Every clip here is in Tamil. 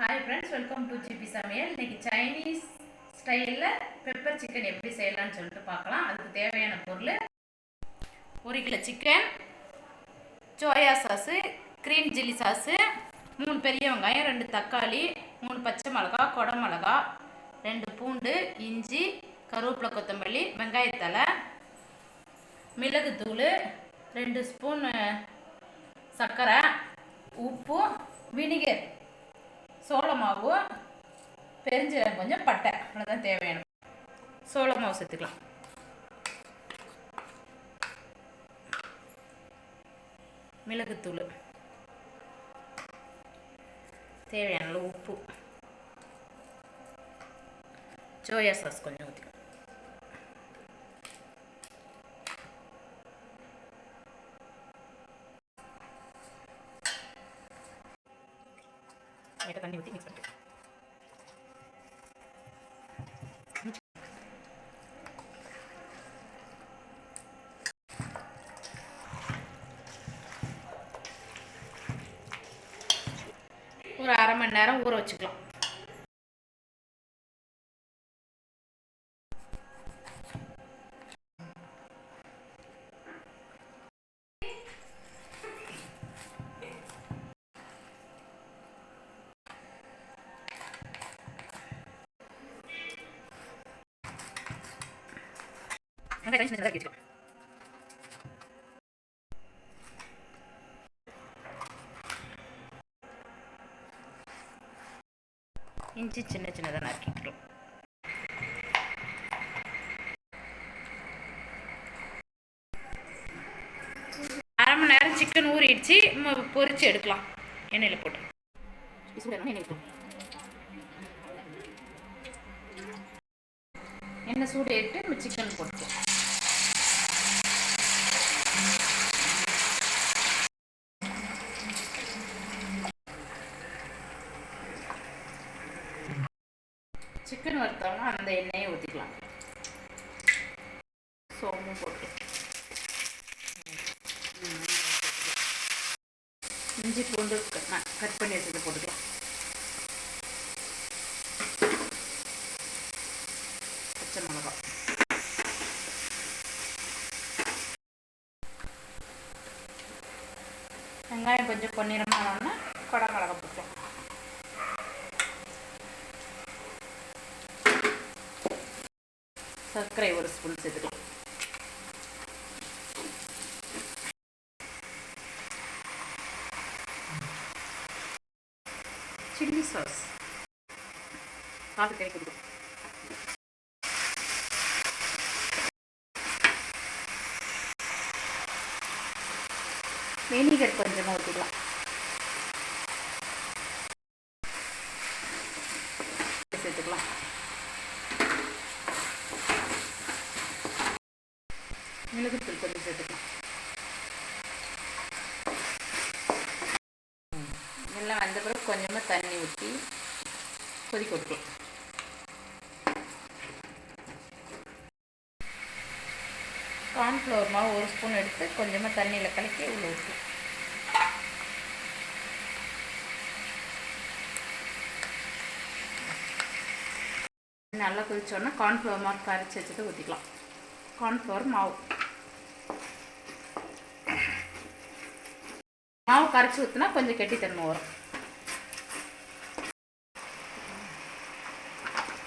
Hi friends welcome to G சமையல் இன்றைக்கி சைனீஸ் ஸ்டைலில் பெப்பர் சிக்கன் எப்படி செய்யலாம்னு சொல்லிட்டு பார்க்கலாம். அதுக்கு தேவையான பொருள் ஒரு kilo chicken soya sauce green chilli sauce மூணு பெரிய வெங்காயம் ரெண்டு தக்காளி மூணு பச்சை மிளகா கொடை மிளகா ரெண்டு பூண்டு இஞ்சி கருவேப்பிலை கொத்தமல்லி வெங்காயத்தலை மிளகுத்தூள் ரெண்டு ஸ்பூன் சர்க்கரை உப்பு வினிகர். சோள மாவு பெருஞ்சீரகம் கொஞ்சம் பட்டை. அவ்வளோதான் தேவையான. சோள மாவு சேர்த்துக்கலாம். மிளகுத்தூள். தேவையான உப்பு. சோயா சாஸ் கொஞ்சம் ஊற்றிக்கலாம் லைட்டாக தண்ணி ஊற்றி மிக்ஸ் பண்ணிக்கலாம் ஒரு அரை மணி நேரம் ஊற வச்சுக்கலாம். வெங்காயம் சின்ன சின்னதாக இஞ்சி சின்ன சின்னதாக நறுக்கிக்கிறோம் அரை மணி நேரம் சிக்கன் ஊறிடுச்சு. பொரிச்சு எடுக்கலாம். எண்ணெயில் போட்டு. எண்ணெயில் போட்டு எண்ணெய் சூடு சிக்கன் போட்டுக்கலாம். சிக்கன் வறுத்தோம்னா அந்த எண்ணெயை ஊற்றிக்கலாம் சோம்பும் போட்டு. இஞ்சி பூண்டு கட் பண்ணி வச்சுட்டு போட்டுக்கலாம். பச்சை மிளகா வெங்காயம் கொஞ்சம் பொன்னிறமானோன்னா கொடை மிளகா போட்டுக்கலாம். சர்க்கரை ஒரு ஸ்பூன் சேர்த்துக்கலாம் சில்லி சாஸ் காது கை கொடுக்கும் வினிகர் கொஞ்சமாக ஊற்றிக்கலாம் சேர்த்துக்கலாம் மிளகுத்தூள் கொஞ்சம் சேர்த்துக்கலாம். எல்லாம் வந்த பிறகு கொஞ்சமாக தண்ணி ஊற்றி கொதிக்க விட்டுக்கலாம் கார்ன்ஃப்ளவர் மாவு ஒரு ஸ்பூன் எடுத்து கொஞ்சமாக தண்ணியில் கலக்கி உள்ள ஊற்றி நல்லா கொதிச்சோன்னா கார்ன்ஃப்ளவர் மாவு கரைச்சி வச்சுட்டு ஊற்றிக்கலாம் கார்ன்ஃப்ளவர் மாவு. மாவு கரைச்சி ஊற்றினா கொஞ்சம் கெட்டித்தன்மை வரும்.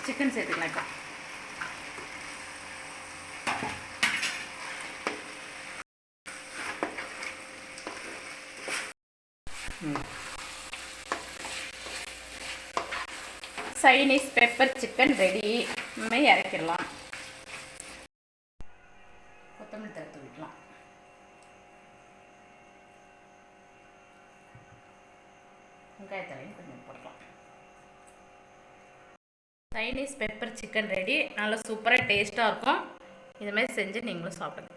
சிக்கன் சேர்த்துக்கலாம் சைனீஸ் பெப்பர் சிக்கன் ரெடி இனிமே இறக்கிடலாம். கொத்தமல்லி தடுத்து வெங்காயத்தலையும் கொஞ்சம் போடலாம். சைனீஸ் பெப்பர் சிக்கன் ரெடி நல்லா சூப்பராக டேஸ்ட்டாக இருக்கும். இதுமாதிரி செஞ்சு நீங்களும் சாப்பிடுங்க.